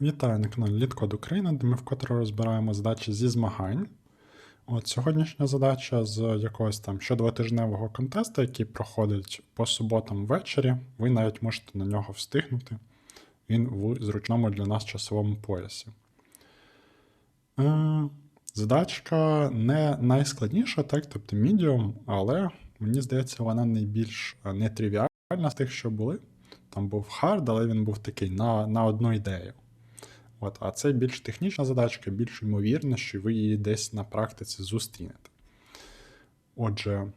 Вітаю на каналі Літкод Україна, де ми вкотре розбираємо задачі зі змагань. От сьогоднішня задача з якогось там щодвотижневого контесту, який проходить по суботам ввечері. Ви навіть можете на нього встигнути. Він в зручному для нас часовому поясі. Е, задачка не найскладніша, так, тобто medium, але мені здається, вона найбільш е, нетривіальна з тих, що були. Там був хард, але він був такий на, на одну ідею. От, а це більш технічна задачка, більш ймовірно, що ви її десь на практиці зустрінете. Отже,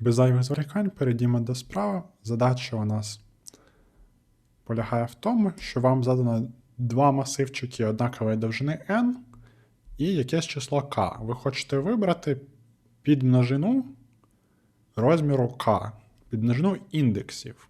без зайвих зволікань перейдімо до справи. Задача у нас полягає в тому, що вам задано два масивчики однакової довжини n і якесь число k. Ви хочете вибрати підмножину розміру k, підмножину індексів.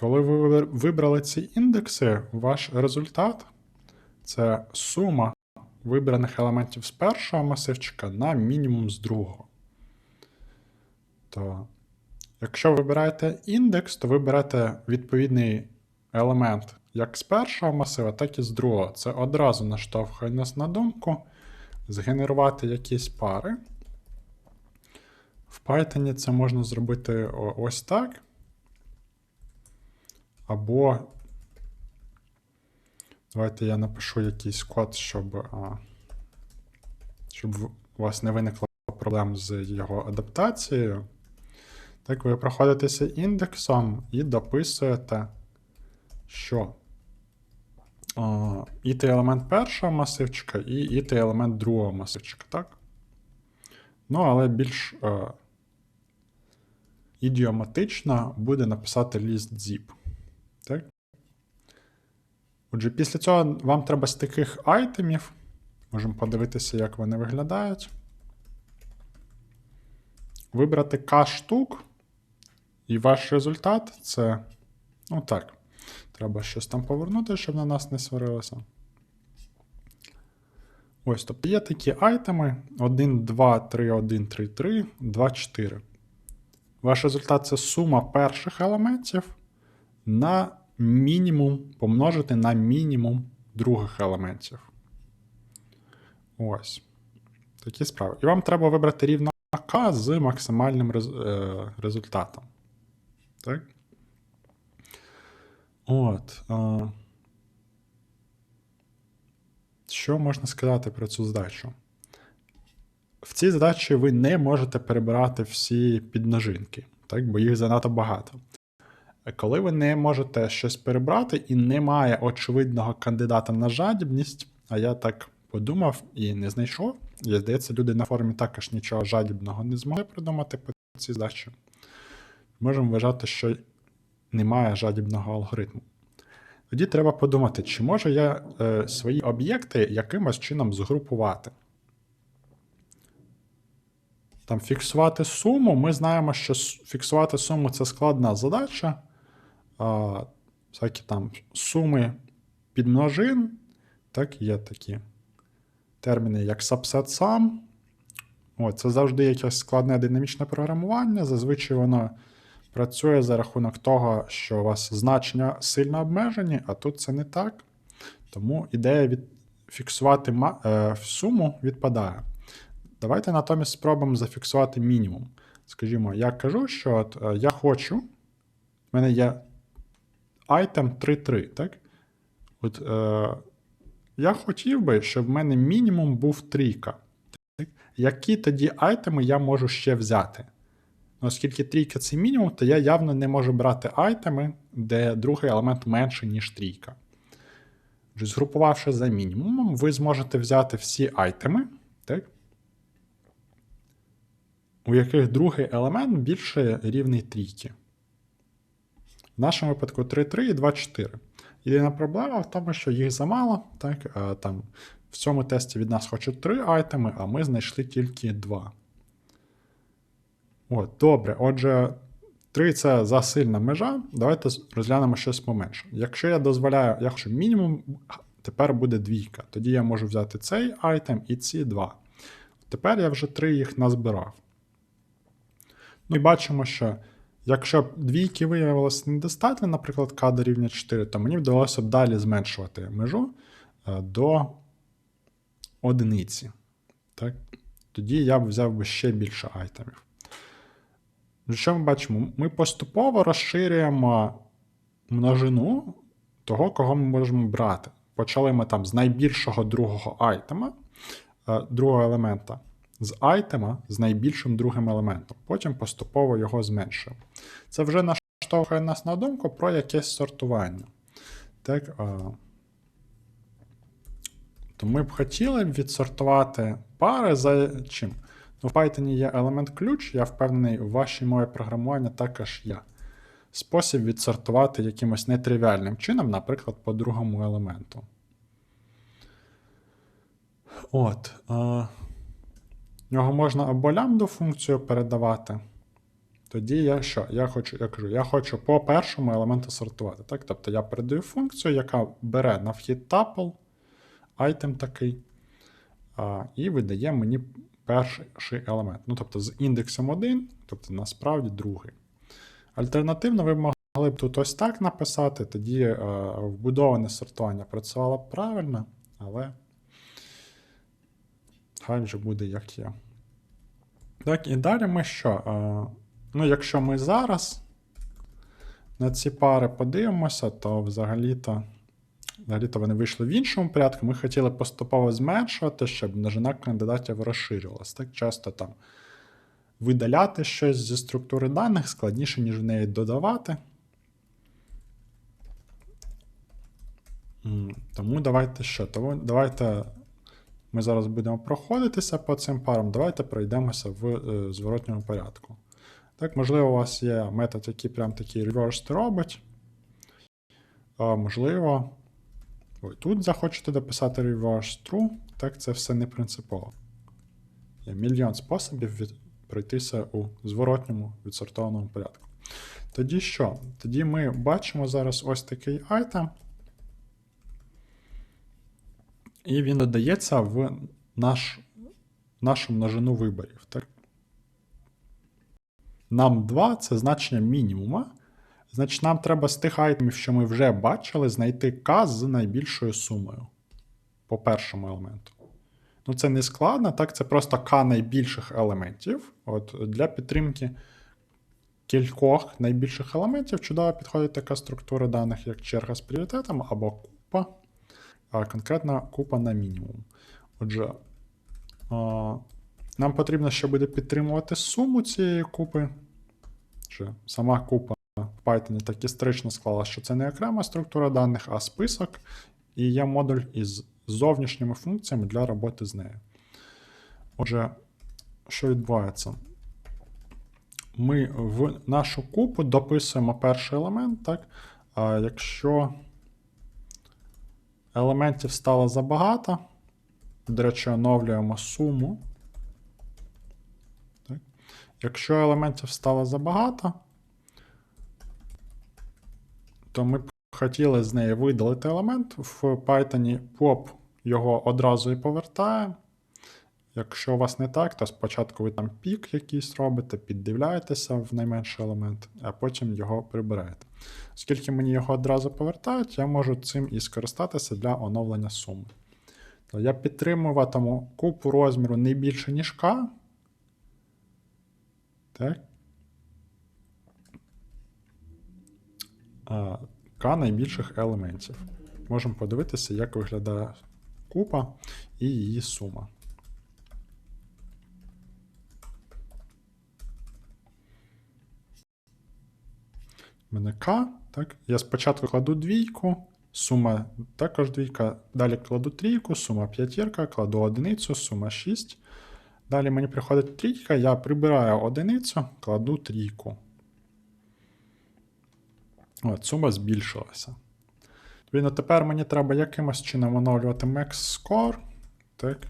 Коли ви вибрали ці індекси, ваш результат це сума вибраних елементів з першого масивчика на мінімум з другого. То, якщо вибираєте індекс, то ви берете відповідний елемент як з першого масива, так і з другого. Це одразу наштовхує нас на думку згенерувати якісь пари. В Python це можна зробити ось так. Або давайте я напишу якийсь код, щоб а, щоб у вас не виникло проблем з його адаптацією. Так, ви проходитеся індексом і дописуєте, що а, іти елемент першого масивчика і іти елемент другого масивчика, так? Ну, але більш а, ідіоматично буде написати list zip. Так? Отже, після цього вам треба з таких айтемів. Можемо подивитися, як вони виглядають. Вибрати K штук. І ваш результат це. Ну так. Треба щось там повернути, щоб на нас не сварилося. Ось, тобто є такі айтеми: 1, 2, 3, 1, 3, 3, 2, 4. Ваш результат це сума перших елементів на мінімум помножити на мінімум других елементів. Ось. Такі справи. І вам треба вибрати рівно К з максимальним рез... е... результатом. Так? От. Е... Що можна сказати про цю задачу? В цій задачі ви не можете перебирати всі підножинки, так? бо їх занадто багато. Коли ви не можете щось перебрати і немає очевидного кандидата на жадібність, а я так подумав і не знайшов. І здається, люди на форумі також нічого жадібного не змогли придумати по цій здачі. Можемо вважати, що немає жадібного алгоритму. Тоді треба подумати, чи можу я е, свої об'єкти якимось чином згрупувати. Там фіксувати суму. Ми знаємо, що фіксувати суму це складна задача а, всякі там суми підмножин, так, є такі терміни, як subset sum. О, це завжди якесь складне динамічне програмування. Зазвичай воно працює за рахунок того, що у вас значення сильно обмежені, а тут це не так. Тому ідея від фіксувати е, суму відпадає. Давайте натомість спробуємо зафіксувати мінімум. Скажімо, я кажу, що от, е, я хочу, в мене є item 3.3, так? От е, я хотів би, щоб в мене мінімум був трійка. Так? Які тоді айтеми я можу ще взяти? Ну, Оскільки трійка це мінімум, то я явно не можу брати айтеми, де другий елемент менше, ніж трійка. Згрупувавши за мінімумом, ви зможете взяти всі айтеми, так? у яких другий елемент більше рівний трійки. В нашому випадку 3,3 і 2,4. Єдина проблема в тому, що їх замало. Так? Там, В цьому тесті від нас хочуть 3 айтеми, а ми знайшли тільки 2. От, Добре. Отже, 3 це засильна межа. Давайте розглянемо щось поменше. Якщо я дозволяю, я хочу мінімум, тепер буде двійка. Тоді я можу взяти цей айтем і ці два. Тепер я вже 3 їх назбирав. Ну і бачимо, що Якщо б двійки виявилося недостатньо, наприклад, k дорівнює 4, то мені вдалося б далі зменшувати межу е, до одиниці. Так? Тоді я б взяв би ще більше айтемів. Що ми бачимо? Ми поступово розширюємо множину того, кого ми можемо брати. Почали ми там з найбільшого другого айтема, е, другого елемента, з айтема з найбільшим другим елементом. Потім поступово його зменшуємо. Це вже наштовхує нас на думку про якесь сортування. Так, а... То ми б хотіли відсортувати пари за чим? Ну, в Python є елемент ключ, я впевнений, у вашій мові програмування також є. Спосіб відсортувати якимось нетривіальним чином, наприклад, по другому елементу. От. Е, його можна або лямбду функцію передавати. Тоді я що? Я хочу, я кажу, я хочу по першому елементу сортувати. Так? Тобто я передаю функцію, яка бере на вхід tuple, айтем такий, а, і видає мені перший елемент. Ну, тобто з індексом 1, тобто насправді другий. Альтернативно, ви могли б тут ось так написати, тоді е, вбудоване сортування працювало б правильно, але хай вже буде як є. Так, і далі ми що? Ну, якщо ми зараз на ці пари подивимося, то взагалі-то взагалі-то вони вийшли в іншому порядку. Ми хотіли поступово зменшувати, щоб множина кандидатів розширювалася. Так часто там видаляти щось зі структури даних складніше, ніж в неї додавати. Тому давайте що? Тому давайте ми зараз будемо проходитися по цим парам. Давайте пройдемося в е, зворотньому порядку. Так, можливо, у вас є метод, який прям такий reversed робить. А, можливо, ви тут захочете дописати reverse true. Так, це все не принципово. Є мільйон способів від... пройтися у зворотньому відсортованому порядку. Тоді що? Тоді ми бачимо зараз ось такий айтем. І він додається в наш, нашу множину виборів. Так? Нам 2 це значення мінімума. Значить, нам треба з тих айтемів, що ми вже бачили, знайти k з найбільшою сумою по першому елементу. Ну, це не складно, так, це просто k найбільших елементів. От Для підтримки кількох найбільших елементів чудово підходить така структура даних, як черга з пріоритетом або купа, а конкретно купа на мінімум. Отже, нам потрібно ще буде підтримувати суму цієї купи. Чи сама купа в Python так історично склала, що це не окрема структура даних, а список, і є модуль із зовнішніми функціями для роботи з нею. Отже, що відбувається? Ми в нашу купу дописуємо перший елемент, так? А якщо елементів стало забагато, до речі, оновлюємо суму. Так? Якщо елементів стало забагато, то ми б хотіли з неї видалити елемент. В Python pop його одразу і повертає. Якщо у вас не так, то спочатку ви там пік якийсь робите, піддивляєтеся в найменший елемент, а потім його прибираєте. Оскільки мені його одразу повертають, я можу цим і скористатися для оновлення суми. То я підтримуватиму купу розміру не більше, ніж К. Так. К найбільших елементів. Можемо подивитися, як виглядає купа і її сума. У мене К, так? Я спочатку кладу двійку, сума також двійка. Далі кладу трійку, сума п'ятірка, кладу одиницю, сума 6. Далі мені приходить трійка, я прибираю одиницю, кладу трійку. От, сума збільшилася. Відповідно, тепер мені треба якимось чином оновлювати max score. Так.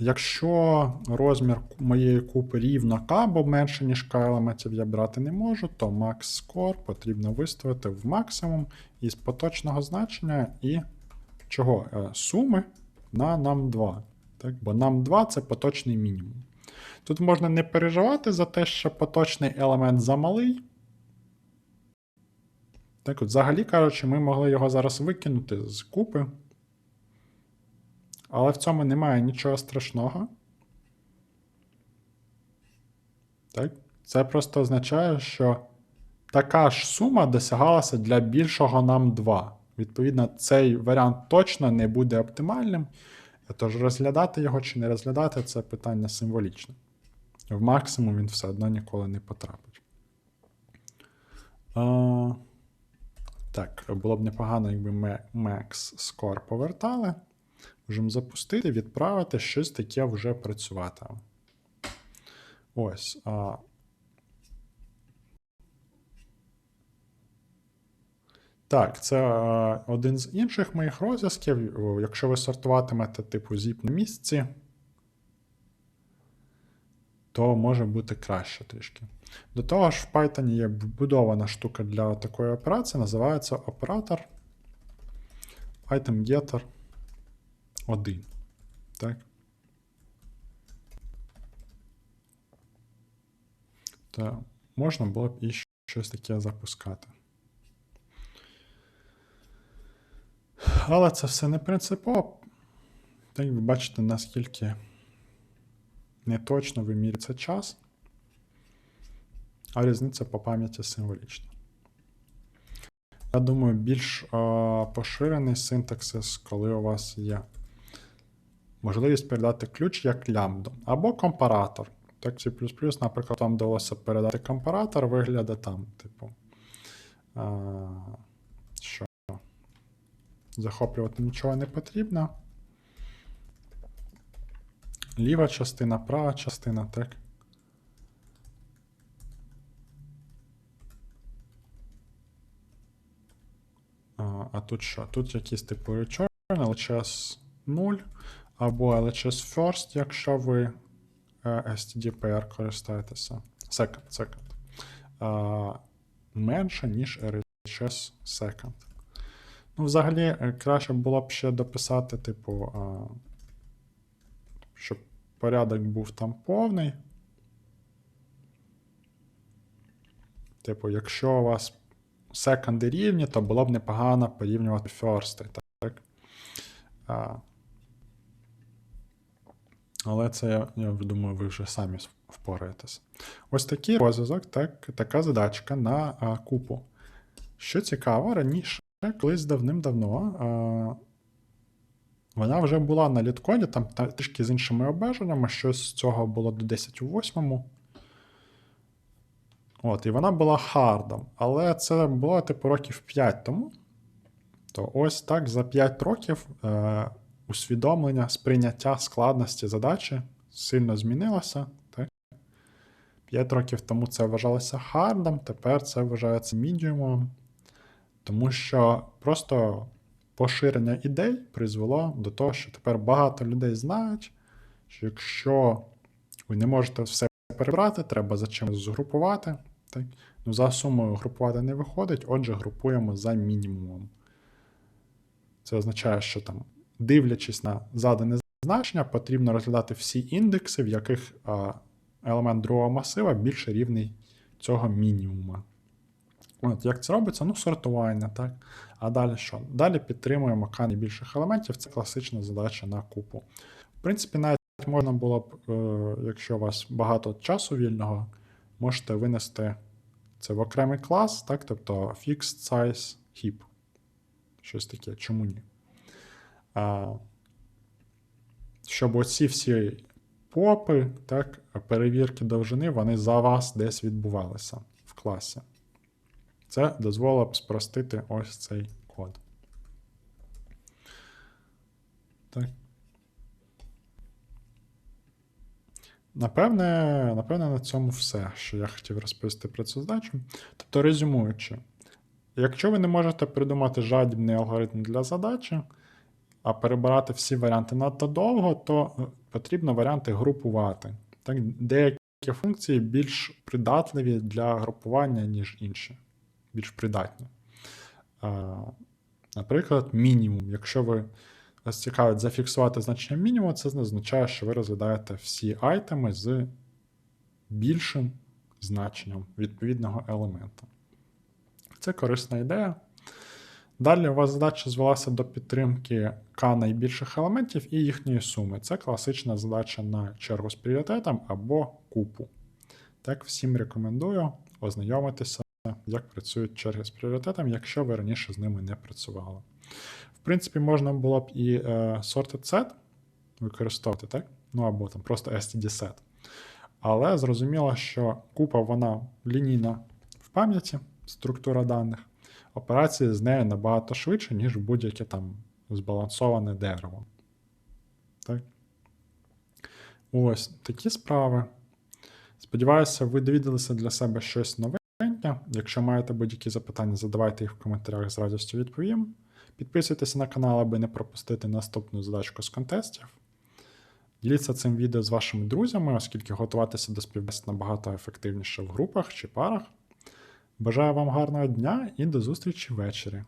Якщо розмір моєї купи рівно К або менше, ніж К елементів я брати не можу, то max score потрібно виставити в максимум із поточного значення і чого? Е, Суми на нам 2. Так? Бо нам 2 це поточний мінімум. Тут можна не переживати за те, що поточний елемент замалий. Так от, взагалі кажучи, ми могли його зараз викинути з купи. Але в цьому немає нічого страшного. Так? Це просто означає, що така ж сума досягалася для більшого нам 2. Відповідно, цей варіант точно не буде оптимальним. Тож розглядати його чи не розглядати це питання символічне. В максимум він все одно ніколи не потрапить. А, так, було б непогано, якби ми Max Score повертали. Можемо запустити, відправити, щось таке вже працювати. Ось. А... Так, це е, один з інших моїх розв'язків. Якщо ви сортуватимете типу zip на місці, то може бути краще трішки. До того ж, в Python є вбудована штука для такої операції, називається оператор itemGetter 1. Так? То можна було б і щось таке запускати. Але це все не принципово. Так ви бачите, наскільки неточно вимірюється час, а різниця по пам'яті символічна. Я думаю, більш е, поширений синтаксис, коли у вас є можливість передати ключ як лямбду, або компаратор. Так, C++, наприклад, вам вдалося передати компаратор, виглядає там, типу. Е, що? Захоплювати нічого не потрібно. Ліва частина, права частина, так. А, а тут що? Тут якийсь типу return, LHS 0, або LHS first, якщо ви е, STDPR користуєтеся. Second, second. А, менше, ніж RHS second. Ну, взагалі, е, краще було б ще дописати, типу, щоб порядок був там повний. Типу, якщо у вас секонди рівні, то було б непогано порівнювати ферсти. Так? А, але це, я, думаю, ви вже самі впораєтесь. Ось такий розв'язок, так, така задачка на а, купу. Що цікаво, раніше, колись давним-давно, а, вона вже була на літкоді, там та- трішки з іншими обмеженнями, щось з цього було до 10 у 8. От, і вона була хардом, але це було типу років 5 тому. То ось так за 5 років е, усвідомлення, сприйняття складності задачі сильно змінилося. Так? 5 років тому це вважалося хардом, тепер це вважається мідіумом. Тому що просто поширення ідей призвело до того, що тепер багато людей знають, що якщо ви не можете все перебрати, треба за чимось згрупувати. Так? Ну, за сумою групувати не виходить, отже, групуємо за мінімумом. Це означає, що там, дивлячись на задане значення, потрібно розглядати всі індекси, в яких елемент другого масива більше рівний цього мінімума. От, як це робиться? Ну, сортування, так. А далі що? Далі підтримуємо К найбільших елементів. Це класична задача на купу. В принципі, навіть можна було б, е, якщо у вас багато часу вільного, можете винести це в окремий клас, так, тобто fixed size heap. Щось таке, чому ні? Щоб оці всі попи, так, перевірки довжини, вони за вас десь відбувалися в класі. Це дозволило б спростити ось цей код. Так. Напевне, напевне, на цьому все, що я хотів розповісти про цю задачу. Тобто, резюмуючи, якщо ви не можете придумати жадібний алгоритм для задачі, а перебирати всі варіанти надто довго, то е, потрібно варіанти групувати. Так, деякі функції більш придатливі для групування, ніж інші. Більш придатні. Наприклад, мінімум. Якщо ви вас цікавить зафіксувати значення мінімуму, це означає, що ви розглядаєте всі айтеми з більшим значенням відповідного елемента. Це корисна ідея. Далі у вас задача звелася до підтримки К найбільших елементів і їхньої суми. Це класична задача на чергу з пріоритетом або купу. Так, всім рекомендую ознайомитися, як працюють черги з пріоритетом, якщо ви раніше з ними не працювали. В принципі, можна було б і е, sorted set використовувати, так? Ну або там просто std set. Але зрозуміло, що купа вона лінійна в пам'яті, структура даних. Операції з нею набагато швидше, ніж будь-яке там збалансоване дерево. Так? Ось такі справи. Сподіваюся, ви довідалися для себе щось новеньке. Якщо маєте будь-які запитання, задавайте їх в коментарях з радістю відповім. Підписуйтесь на канал, аби не пропустити наступну задачку з контестів. Діліться цим відео з вашими друзями, оскільки готуватися до співбесід набагато ефективніше в групах чи парах. Бажаю вам гарного дня і до зустрічі ввечері.